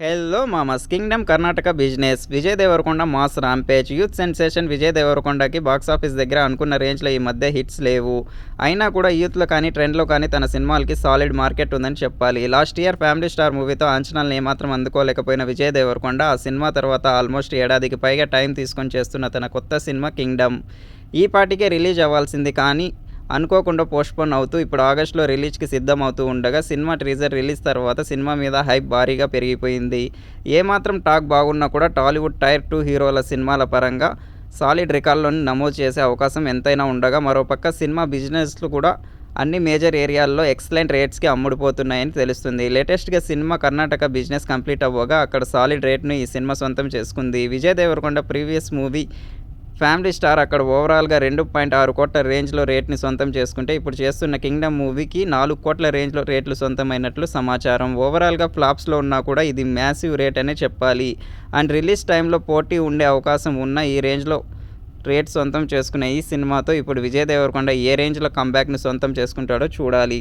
Hello మామస్ kingdom Karnataka business Vijay Deverakonda mass rampage youth sensation Vijay దేవరకొండకి box office దగ్గర అనుకున్న రేంజ్లో ఈ మధ్య హిట్స్ లేవు. అయినా కూడా యూత్లో కానీ ట్రెండ్లో కానీ తన సినిమాలకి సాలిడ్ మార్కెట్ ఉందని చెప్పాలి. లాస్ట్ ఇయర్ ఫ్యామిలీ స్టార్ మూవీతో అంచనాలను ఏమాత్రం అందుకోలేకపోయిన విజయ్ దేవరకొండ ఆ సినిమా తర్వాత ఆల్మోస్ట్ ఏడాదికి పైగా టైం తీసుకొని చేస్తున్న తన కొత్త సినిమా కింగ్డమ్ ఈ పాటికే రిలీజ్ అవ్వాల్సింది కానీ అనుకోకుండా పోస్ట్పోన్ అవుతూ ఇప్పుడు ఆగస్టులో రిలీజ్కి సిద్ధం అవుతూ ఉండగా సినిమా ట్రీజర్ రిలీజ్ తర్వాత సినిమా మీద హైప్ భారీగా పెరిగిపోయింది. ఏమాత్రం టాక్ బాగున్నా కూడా టాలీవుడ్ టైర్ టూ హీరోల సినిమాల పరంగా సాలిడ్ రికార్డులను నమోదు చేసే అవకాశం ఎంతైనా ఉండగా మరోపక్క సినిమా బిజినెస్లు కూడా అన్ని మేజర్ ఏరియాల్లో ఎక్సలెంట్ రేట్స్కి అమ్ముడుపోతున్నాయని తెలుస్తుంది. లేటెస్ట్గా సినిమా కర్ణాటక బిజినెస్ కంప్లీట్ అవ్వగా అక్కడ సాలిడ్ రేట్ను ఈ సినిమా సొంతం చేసుకుంది. Vijay Deverakonda previous movie family star అక్కడ ఓవరాల్గా రెండు పాయింట్ ఆరు కోట్ల రేంజ్లో రేట్ని సొంతం చేసుకుంటే ఇప్పుడు చేస్తున్న కింగ్డమ్ మూవీకి నాలుగు కోట్ల రేంజ్లో రేట్లు సొంతమైనట్లు సమాచారం. ఓవరాల్గా ఫ్లాప్స్లో ఉన్నా కూడా ఇది మ్యాసివ్ రేట్ అనే చెప్పాలి. అండ్ రిలీజ్ టైంలో పోటీ ఉండే అవకాశం ఉన్న ఈ రేంజ్లో రేట్ సొంతం చేసుకునే ఈ సినిమాతో ఇప్పుడు విజయ్ దేవరకొండ ఏ రేంజ్లో కంబ్యాక్ని సొంతం చేసుకుంటాడో చూడాలి.